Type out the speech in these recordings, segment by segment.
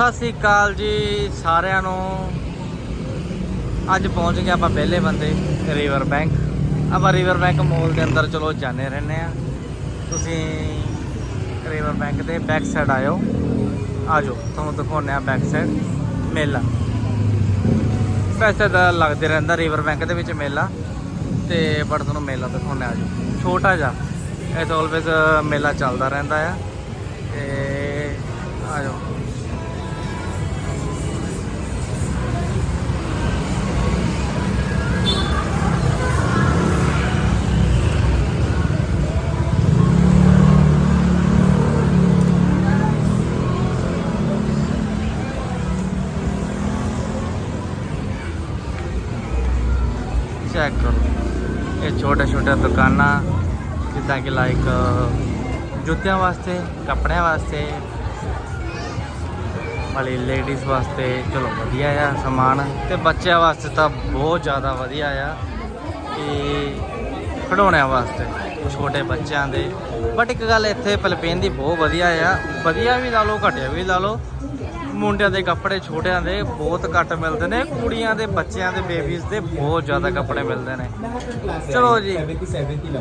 ਸਤਿ ਸ੍ਰੀ ਅਕਾਲ ਜੀ ਸਾਰਿਆਂ ਨੂੰ। ਅੱਜ ਪਹੁੰਚ ਗਏ ਆਪਾਂ ਪਹਿਲੇ ਬੰਦੇ ਰਿਵਰ ਬੈਂਕ ਆਪਾਂ ਰਿਵਰ ਬੈਂਕ ਮੋਲ ਦੇ ਅੰਦਰ ਚਲੋ ਜਾਂਦੇ ਰਹਿੰਦੇ ਆ ਤੁਸੀਂ ਰਿਵਰ ਬੈਂਕ ਦੇ ਬੈਕ ਸਾਈਡ ਆਇਓ। ਆਜੋ, ਤੁਹਾਨੂੰ ਦਿਖਾਉਂਦੇ ਆ ਬੈਕ ਸਾਈਡ ਮੇਲਾ। ਵੈਸੇ ਤਾਂ ਲੱਗਦੇ ਰਹਿੰਦਾ ਰਿਵਰ ਬੈਂਕ ਦੇ ਵਿੱਚ ਮੇਲਾ, ਤੇ ਬਟ ਤੁਹਾਨੂੰ ਮੇਲਾ ਦਿਖਾਉਂਦੇ ਆ ਆਜੋ। ਛੋਟਾ ਜਿਹਾ ਇਹ ਆਲਵੇਜ਼ ਮੇਲਾ ਚੱਲਦਾ ਰਹਿੰਦਾ ਆ। ਤੇ ਆਜੋ। ਕਰੋ ਇਹ ਛੋਟੇ ਛੋਟੇ ਦੁਕਾਨਾਂ, ਜਿੱਦਾਂ ਕਿ ਲਾਈਕ ਜੁੱਤਿਆਂ ਵਾਸਤੇ, ਕੱਪੜਿਆਂ ਵਾਸਤੇ, ਵਾਲੀ ਲੇਡੀਜ਼ ਵਾਸਤੇ, ਚਲੋ ਵਧੀਆ ਆ ਸਮਾਨ। ਤੇ ਬੱਚਿਆਂ ਵਾਸਤੇ ਤਾਂ ਬਹੁਤ ਜ਼ਿਆਦਾ ਵਧੀਆ ਆ। ਕਿ ਖਿਡੌਣਿਆਂ ਵਾਸਤੇ, ਛੋਟੇ ਬੱਚਿਆਂ ਦੇ। ਬਟ ਇੱਕ ਗੱਲ ਇੱਥੇ ਪਲਪੇਨ ਦੀ ਬਹੁਤ ਵਧੀਆ ਆ। ਵਧੀਆ ਵੀ ਲਾ ਲਓ, ਘਟਿਆ ਵੀ ਲਾ ਲਓ। ਮੁੰਡਿਆਂ ਦੇ ਕੱਪੜੇ, ਛੋਟਿਆਂ ਦੇ ਬਹੁਤ ਘੱਟ ਮਿਲਦੇ ਨੇ, ਕੁੜੀਆਂ ਦੇ, ਬੱਚਿਆਂ ਦੇ ਬੇਬੀਜ਼ ਦੇ ਬਹੁਤ ਜ਼ਿਆਦਾ ਕੱਪੜੇ ਮਿਲਦੇ ਨੇ। ਚਲੋ ਜੀ,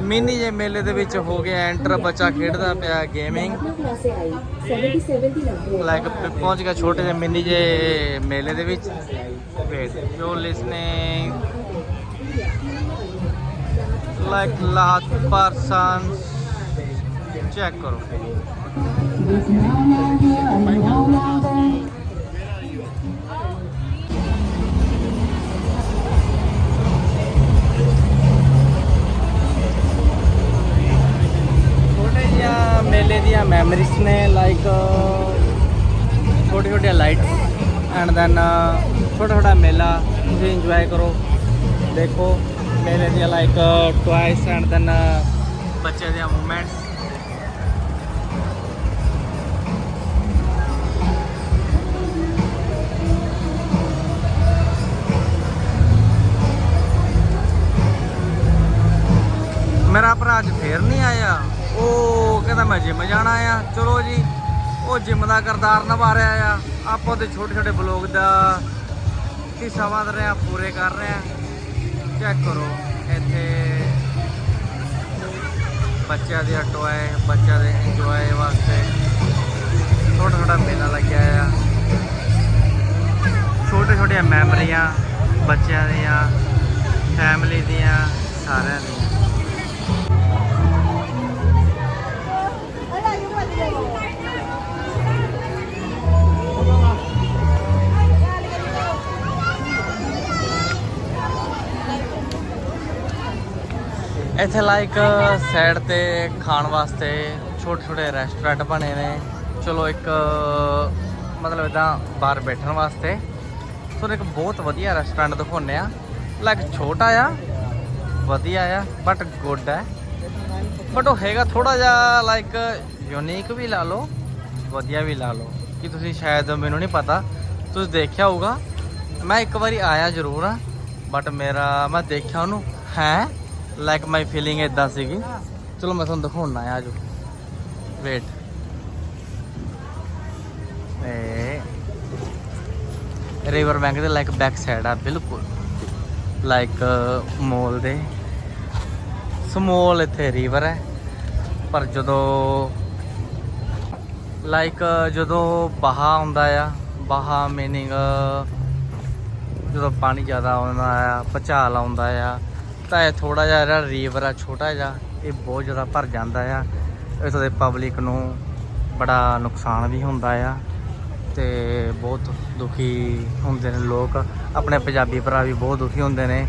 ਮਿੰਨੀ ਜੇ ਮੇਲੇ ਦੇ ਵਿੱਚ ਹੋ ਗਿਆ ਐਂਟਰ, ਬੱਚਾ ਖੇਡਦਾ ਪਿਆ ਗੇਮਿੰਗ ਲਾਈਕ ਪਹੁੰਚ ਗਿਆ ਛੋਟੇ ਜਿਹੇ ਮਿੰਨੀ ਜੇ ਮੇਲੇ ਦੇ ਵਿੱਚ। Wait you listening like lot person check ਕਰੋ। ਐਂਡ ਦੈਨ ਛੋਟਾ ਛੋਟਾ ਮੇਲਾ ਤੁਸੀਂ ਇੰਜੋਏ ਕਰੋ ਦੇਖੋ ਮੇਲੇ ਦੀਆਂ ਲਾਈਕ ਟੁਆਇਸ ਐਂਡ ਦੈਨ ਬੱਚੇ ਦੀਆਂ ਮੂਵਮੈਂਟਸ ਮੇਰਾ ਭਰਾ ਅੱਜ ਫੇਰ ਨਹੀਂ ਆਇਆ ਉਹ ਕਹਿੰਦਾ ਮੈਂ ਜਿਮ ਜਾਣਾ ਆ ਚਲੋ ਜੀ ਉਹ ਜਿਮ ਦਾ ਕਰਦਾਰ ਨਿਭਾ ਰਿਹਾ ਆ। ਆਪਾਂ ਉਹਦੇ ਛੋਟੇ ਛੋਟੇ ਬਲੌਗ ਦਾ ਹਿੱਸਾ ਵਧ ਰਹੇ ਪੂਰੇ ਕਰ ਰਹੇ ਆ। ਚੈੱਕ ਕਰੋ, ਇੱਥੇ ਬੱਚਿਆਂ ਦੇ ਟੋਏ ਬੱਚਿਆਂ ਦੇ ਇੰਜੋਏ ਵਾਸਤੇ ਛੋਟਾ ਛੋਟਾ ਮੇਲਾ ਲੱਗਿਆ ਆ। ਛੋਟੇ ਛੋਟੀਆਂ ਮੈਮਰੀਆਂ ਬੱਚਿਆਂ ਦੀਆਂ ਫੈਮਿਲੀ ਦੀਆਂ, ਸਾਰਿਆਂ ਦੀਆਂ। ਇੱਥੇ ਲਾਈਕ ਸਾਈਡ ਤੇ ਖਾਣ ਵਾਸਤੇ ਛੋਟੇ ਛੋਟੇ ਰੈਸਟੋਰੈਂਟ ਬਣੇ ਨੇ। ਚਲੋ ਇੱਕ, ਮਤਲਬ ਇਦਾਂ ਬਾਹਰ ਬੈਠਣ ਵਾਸਤੇ। ਤੁਹਾਨੂੰ ਇੱਕ ਬਹੁਤ ਵਧੀਆ ਰੈਸਟੋਰੈਂਟ ਦਿਖਾਉਂਦੇ ਆ ਲਾਈਕ ਛੋਟਾ ਆ, ਵਧੀਆ ਆ ਬਟ ਗੁੱਡ ਹੈ ਬਟ ਉਹ ਹੈਗਾ ਥੋੜਾ ਜਿਹਾ ਲਾਈਕ ਯੂਨੀਕ ਵੀ ਲਾ ਲਓ, ਵਧੀਆ ਵੀ ਲਾ ਲਓ। ਕਿ ਤੁਸੀਂ ਸ਼ਾਇਦ ਮੈਨੂੰ ਨਹੀਂ ਪਤਾ, ਤੁਸੀਂ ਦੇਖਿਆ ਹੋਊਗਾ। ਮੈਂ ਇੱਕ ਵਾਰੀ ਆਇਆ ਜ਼ਰੂਰ ਆ ਬਟ ਮੇਰਾ, ਮੈਂ ਦੇਖਿਆ ਉਹਨੂੰ, ਹੈ? ਲਾਈਕ ਮਾਈ ਫੀਲਿੰਗ ਇਦਾਂ ਸੀਗੀ। ਚਲੋ ਮੈਂ ਤੁਹਾਨੂੰ ਦਿਖਾਉਣਾ ਆ ਜੋ ਵੇਟ ਏ ਰਿਵਰ ਬੈਂਕ ਦੇ ਲਾਈਕ ਬੈਕ ਸਾਈਡ ਆ, ਬਿਲਕੁਲ। ਲਾਈਕ ਮੋਲ ਦੇ। ਸਮੋਲ ਇੱਥੇ ਰਿਵਰ ਹੈ। ਪਰ ਜਦੋਂ ਲਾਈਕ ਜਦੋਂ ਬਹਾ ਆਉਂਦਾ ਆ ਬਹਾ ਮੀਨਿੰਗ ਜਦੋਂ ਪਾਣੀ ਜ਼ਿਆਦਾ ਆਉਂਦਾ ਆ, ਭਚਾਲ ਆਉਂਦਾ ਆ ਤਾਂ ਇਹ ਥੋੜਾ ਜਿਹਾ ਜਿਹੜਾ ਰੀਵਰ ਆ, ਛੋਟਾ ਜਿਹਾ, ਇਹ ਬਹੁਤ ਜ਼ਿਆਦਾ ਭਰ ਜਾਂਦਾ ਆ। ਇੱਥੋਂ ਦੇ ਪਬਲਿਕ ਨੂੰ ਬੜਾ ਨੁਕਸਾਨ ਵੀ ਹੁੰਦਾ ਆ ਤੇ ਬਹੁਤ ਦੁਖੀ ਹੁੰਦੇ ਨੇ ਲੋਕ। ਆਪਣੇ ਪੰਜਾਬੀ ਭਰਾ ਵੀ ਬਹੁਤ ਦੁਖੀ ਹੁੰਦੇ ਨੇ,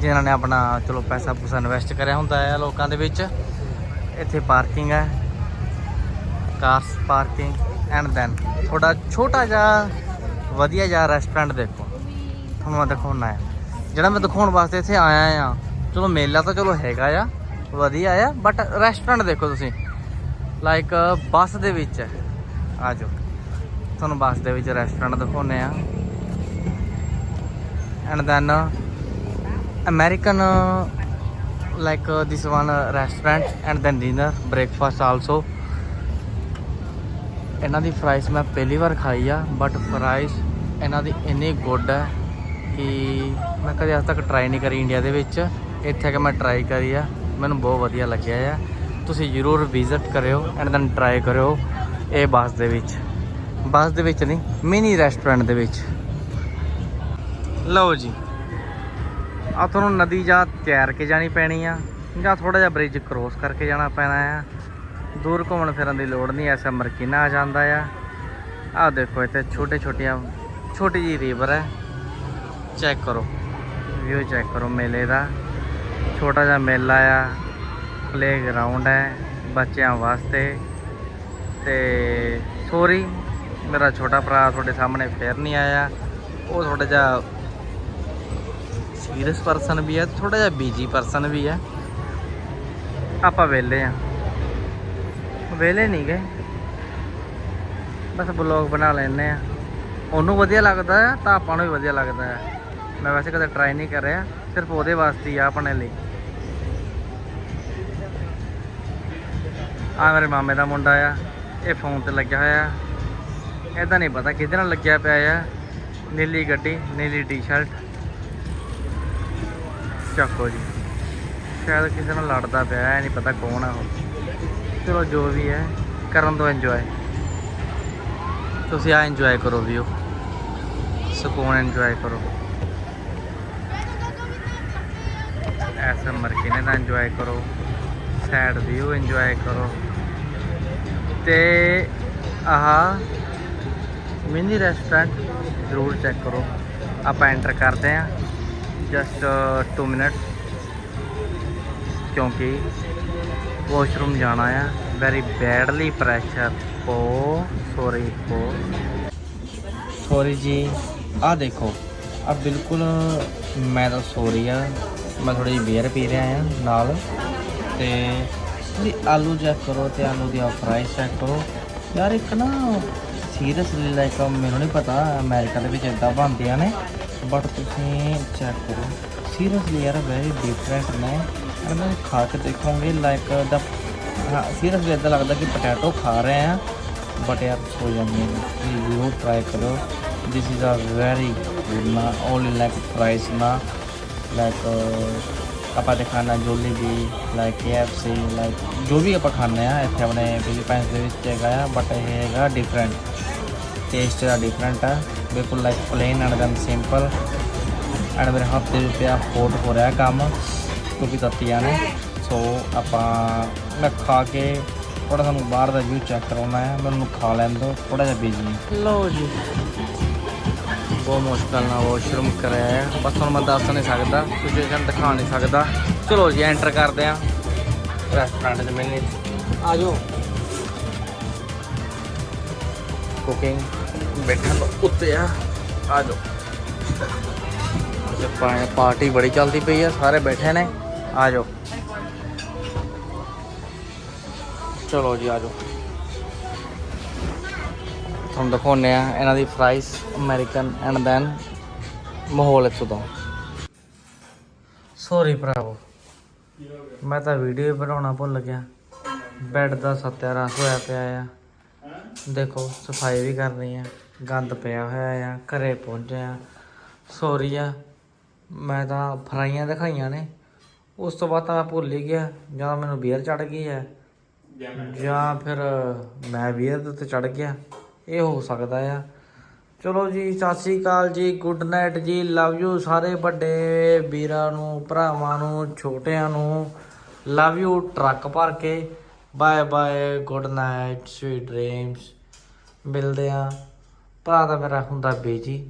ਜਿਨ੍ਹਾਂ ਨੇ ਆਪਣਾ, ਚਲੋ, ਪੈਸਾ ਪੂਸਾ ਇਨਵੈਸਟ ਕਰਿਆ ਹੁੰਦਾ ਆ ਲੋਕਾਂ ਦੇ ਵਿੱਚ। ਇੱਥੇ ਪਾਰਕਿੰਗ ਹੈ ਕਾਰਸ ਪਾਰਕਿੰਗ ਐਂਡ ਦੈਨ ਥੋੜਾ ਛੋਟਾ ਜਿਹਾ, ਵਧੀਆ ਜਿਹਾ ਰੈਸਟੋਰੈਂਟ ਦੇਖੋ। ਤੁਹਾਨੂੰ ਮੈਂ ਦਿਖਾਉਣਾ ਹੈ ਜਿਹੜਾ ਮੈਂ ਦਿਖਾਉਣ ਵਾਸਤੇ ਇੱਥੇ ਆਇਆ ਆ ਚਲੋ ਮੇਲਾ ਤਾਂ ਚਲੋ ਹੈਗਾ ਆ ਵਧੀਆ ਆ ਬਟ ਰੈਸਟੋਰੈਂਟ ਦੇਖੋ ਤੁਸੀਂ। ਲਾਈਕ ਬੱਸ ਦੇ ਵਿੱਚ। ਹੈ ਆ ਜਾਓ ਤੁਹਾਨੂੰ ਬੱਸ ਦੇ ਵਿੱਚ ਰੈਸਟੋਰੈਂਟ ਦਿਖਾਉਨੇ ਆ। And then American like uh, this one uh, restaurant and then dinner breakfast also ਇਹਨਾਂ ਦੀ ਫਰਾਈਸ ਮੈਂ ਪਹਿਲੀ ਵਾਰ ਖਾਈ ਆ ਬਟ ਫਰਾਈਸ ਇਹਨਾਂ ਦੀ ਇੰਨੀ ਗੁੱਡ ਹੈ ਕਿ ਮੈਂ ਕਦੇ ਅੱਜ ਤੱਕ ਟਰਾਈ ਨਹੀਂ ਕਰੀ ਇੰਡੀਆ ਦੇ ਵਿੱਚ। ਇੱਥੇ ਆ ਕੇ ਮੈਂ ਟਰਾਈ ਕਰੀ ਆ। ਮੈਨੂੰ ਬਹੁਤ ਵਧੀਆ ਲੱਗਿਆ ਆ। ਤੁਸੀਂ ਜ਼ਰੂਰ ਵਿਜ਼ਿਟ ਕਰਿਓ ਐਂਡ ਦੈਨ ਟਰਾਈ ਕਰਿਓ ਇਹ ਬੱਸ ਦੇ ਵਿੱਚ। ਬੱਸ ਦੇ ਵਿੱਚ ਨਹੀਂ ਮਿਨੀ ਰੈਸਟੋਰੈਂਟ ਦੇ ਵਿੱਚ। ਲਓ ਜੀ। ਆ ਤੁਹਾਨੂੰ ਨਦੀ ਜਾਂ ਤੈਰ ਕੇ ਜਾਣੀ ਪੈਣੀ ਆ ਜਾਂ ਥੋੜਾ ਜਿਹਾ ਬ੍ਰਿਜ ਕ੍ਰੋਸ ਕਰਕੇ ਜਾਣਾ ਪੈਣਾ ਆ। ਦੂਰ ਘੁੰਮਣ ਫਿਰਨ ਦੀ ਲੋੜ ਨਹੀਂ, ਐਸਾ ਮਰਕੀਨਾ ਆ ਜਾਂਦਾ ਆ। ਆਹ ਦੇਖੋ ਇੱਥੇ ਛੋਟੇ ਛੋਟੀਆਂ, ਛੋਟੀ ਜੀ ਰਿਵਰ ਹੈ ਚੈੱਕ ਕਰੋ। ਵਿਊ ਚੈੱਕ ਕਰੋ ਮੇਲੇ ਦਾ। ਛੋਟਾ ਜਿਹਾ ਮੇਲਾ ਆ। ਪਲੇ ਗਰਾਊਂਡ ਹੈ ਬੱਚਿਆਂ ਵਾਸਤੇ। ਤੇ ਸੋਰੀ ਮੇਰਾ ਛੋਟਾ ਭਰਾ ਤੁਹਾਡੇ ਸਾਹਮਣੇ ਫੇਰ ਨਹੀਂ ਆਇਆ। ਉਹ ਥੋੜਾ ਜਿਹਾ ਸੀਰੀਅਸ ਪਰਸਨ ਵੀ ਹੈ ਥੋੜਾ ਜਿਹਾ ਬੀਜੀ ਪਰਸਨ ਵੀ ਹੈ। ਆਪਾਂ ਵਿਹਲੇ ਆ ਵਿਹਲੇ ਨਹੀਂ ਗਏ। ਬਸ ਬਲੌਗ ਬਣਾ ਲੈਨੇ ਆ ਉਹਨੂੰ ਵਧੀਆ ਲੱਗਦਾ ਤਾਂ ਆਪਾਂ ਨੂੰ ਵੀ ਵਧੀਆ ਲੱਗਦਾ ਹੈ। ਮੈਂ ਵੈਸੇ ਕਦੇ ਟਰਾਈ ਨਹੀਂ ਕਰ ਰਿਹਾ ਸਿਰਫ ਉਹਦੇ ਵਾਸਤੇ ਹੀ ਆ ਆਪਣੇ ਲਈ। ਆ ਮੇਰੇ ਮਾਮੇ ਦਾ ਮੁੰਡਾ ਆ, ਇਹ ਫੋਨ ਤੇ ਲੱਗਿਆ ਹੋਇਆ। ਇਹਦਾ ਨਹੀਂ ਪਤਾ ਕਿਹਦੇ ਨਾਲ ਲੱਗਿਆ ਪਿਆ ਆ। ਨੀਲੀ ਗੱਡੀ, ਨੀਲੀ ਟੀ-ਸ਼ਰਟ ਚੱਕੋ ਜੀ। ਸ਼ਾਇਦ ਕਿਸੇ ਨਾਲ ਲੜਦਾ ਪਿਆ ਹੈ ਨਹੀਂ ਪਤਾ ਕੌਣ ਆ ਉਹ। ਚਲੋ ਜੋ ਵੀ ਹੈ, ਕਰਨ ਤੋਂ ਇੰਜੋਏ ਤੁਸੀਂ ਆ ਇੰਜੋਏ ਕਰੋ ਵੀਓ। ਸਕੂਨ ਇੰਜੋਏ ਕਰੋ। ਐਸਾ ਮਰਕੀਨੇ ਦਾ ਇੰਜੋਏ ਕਰੋ। ਸੈਡ ਵਿਊ ਇੰਜੋਏ ਕਰੋ। ਤੇ ਆਹ ਮਿਨੀ ਰੈਸਟੋਰੈਂਟ ਜ਼ਰੂਰ ਚੈੱਕ ਕਰੋ। ਆਪਾਂ ਐਂਟਰ ਕਰਦੇ ਹਾਂ। ਜਸਟ 2 ਮਿੰਟ ਕਿਉਂਕਿ ਵਾਸ਼ਰੂਮ ਜਾਣਾ ਆ। ਵੈਰੀ ਬੈਡਲੀ ਪ੍ਰੈਸ਼ਰ ਪੋ ਸੋਰੀ ਪੋ ਸੋਰੀ ਜੀ। ਆ ਦੇਖੋ। ਆ ਬਿਲਕੁਲ, ਮੈਂ ਤਾਂ ਸੋਰੀ ਆ। ਮੈਂ ਥੋੜੀ ਜਿਹੀ ਬੀਅਰ ਪੀ ਰਿਹਾ ਆ ਨਾਲ। ਤੇ ਤੁਸੀਂ ਆਲੂ ਚੈੱਕ ਕਰੋ ਤੇ ਆਲੂ ਦੀ ਫਰਾਈਜ਼ ਚੈੱਕ ਕਰੋ। ਯਾਰ ਇੱਕ ਨਾ ਸੀਰੀਅਸਲੀ ਲਾਈਕ ਮੈਨੂੰ ਨਹੀਂ ਪਤਾ, ਅਮਰੀਕਾ ਦੇ ਵਿੱਚ ਇਦਾਂ ਬਣਦੀਆਂ ਨੇ। ਬਟ ਤੁਸੀਂ ਚੈੱਕ ਕਰੋ। ਸੀਰੀਅਸਲੀ ਯਾਰ ਵੈਰੀ ਡਿਫਰੈਂਟ ਨੇ। ਇਹਨਾਂ ਨੂੰ ਖਾ ਕੇ ਦੇਖੋਗੇ ਲਾਈਕ ਦਾ ਹਾਂ ਸੀਰੀਅਸਲੀ ਇਦਾਂ ਲੱਗਦਾ ਕਿ ਪੋਟੈਟੋ ਖਾ ਰਹੇ ਆ। ਬਟ ਯਾਰ ਸੋ ਜਾਂਦੇ ਨੇ। ਤੁਸੀਂ ਜ਼ਰੂਰ ਟਰਾਈ ਕਰੋ। This is a very good ਨਾ ਓਨਲੀ ਲਾਈਕ ਫਰਾਈਜ਼ ਨਾ। ਲਾਈਕ uh, ਆਪਾਂ ਤੇ ਖਾਣਾ ਜੋਲੀ ਵੀ ਲਾਈਕ KFC ਲਾਈਕ ਜੋ ਵੀ ਆਪਾਂ ਖਾਂਦੇ ਆ ਇੱਥੇ ਆਪਣੇ ਫਿਲੀਪਾਈਨਸ ਦੇ ਵਿੱਚ ਹੈਗਾ ਆ ਬਟ ਇਹ ਹੈਗਾ ਡਿਫਰੈਂਟ ਟੇਸਟ ਦਾ ਡਿਫਰੈਂਟ ਆ, ਬਿਲਕੁਲ like plain and damn simple and ਮੇਰੇ ਹੱਥ ਦੇ ਉੱਤੇ ਆ ਫੋਟ ਹੋ ਰਿਹਾ ਕੰਮ, ਕਿਉਂਕਿ ਤੱਤੀਆਂ ਨੇ। ਸੋ ਆਪਾਂ, ਮੈਂ ਖਾ ਕੇ ਥੋੜਾ ਸਾਨੂੰ ਬਾਹਰ ਦਾ ਵਿਊ ਚੈੱਕ ਕਰਾਉਣਾ ਹੈ ਮੈਨੂੰ ਖਾ ਲੈਣ ਦਿਓ ਥੋੜਾ ਜਿਹਾ ਬਿਜ਼ੀ ਲਓ ਜੀ। ਬਹੁਤ ਮੁਸ਼ਕਲ ਨਾਲ ਵਾਸ਼ਰੂਮ ਕਰਾਇਆ ਬਸ ਤੁਹਾਨੂੰ ਮੈਂ ਦੱਸ ਨਹੀਂ ਸਕਦਾ ਸਿਚੁਏਸ਼ਨ ਦਿਖਾ ਨਹੀਂ ਸਕਦਾ। ਚਲੋ ਜੀ ਐਂਟਰ ਕਰਦੇ ਆ ਰੈਸਟੋਰੈਂਟ ਦੇ ਮੈਨੇ ਆ ਜਾਓ ਕੁਕਿੰਗ ਬੈਠਣ ਤੋਂ ਉੱਤੇ ਆ। ਆ ਜਾਓ ਪਾ- ਪਾਰਟੀ ਬੜੀ ਚੱਲਦੀ ਪਈ ਆ ਸਾਰੇ ਬੈਠੇ ਨੇ। ਆ ਜਾਓ ਚਲੋ ਜੀ ਆ ਜਾਓ ਤੁਹਾਨੂੰ ਦਿਖਾਉਂਦੇ ਆ ਇਹਨਾਂ ਦੀ ਫਰਾਈਸ ਅਮਰੀਕਨ ਐਂਡ ਦੈਨ ਮਾਹੌਲ ਇੱਥੋਂ ਦਾ ਸੌਰੀ ਭਰਾਵੋ, ਮੈਂ ਤਾਂ ਵੀਡੀਓ ਹੀ ਬਣਾਉਣਾ ਭੁੱਲ ਗਿਆ। ਬੈੱਡ ਦਾ ਸੱਤਿਆਨਾਸ਼ ਹੋਇਆ ਪਿਆ ਆ। ਦੇਖੋ, ਸਫ਼ਾਈ ਵੀ ਕਰਨੀ ਆ, ਗੰਦ ਪਿਆ ਹੋਇਆ ਆ, ਘਰੇ ਪਹੁੰਚੇ ਆ। ਸੌਰੀ ਆ, ਮੈਂ ਤਾਂ ਫਰਾਈਆਂ ਦਿਖਾਈਆਂ ਨੇ। ਉਸ ਤੋਂ ਬਾਅਦ ਤਾਂ ਮੈਂ ਭੁੱਲ ਹੀ ਗਿਆ, ਜਾਂ ਮੈਨੂੰ ਬੀਅਰ ਚੜ ਗਈ ਹੈ ਜਾਂ ਫਿਰ ਮੈਂ ਬੀਅਰ ਦੇ ਉੱਤੇ ਚੜ ਗਿਆ। ਇਹ ਹੋ ਸਕਦਾ ਆ। ਚਲੋ ਜੀ, ਸਤਿ ਸ੍ਰੀ ਅਕਾਲ ਜੀ ਗੁੱਡ ਨਾਈਟ ਜੀ ਲਵ ਯੂ ਸਾਰੇ ਵੱਡੇ ਵੀਰਾਂ ਨੂੰ, ਭਰਾਵਾਂ ਨੂੰ, ਛੋਟਿਆਂ ਨੂੰ। ਲਵ ਯੂ ਟਰੱਕ ਭਰ ਕੇ। Bye bye good night sweet dreams ਮਿਲਦੇ ਆ ਭਰਾ ਤਾਂ ਮੇਰਾ ਹੁੰਦਾ ਬੀਜੀ।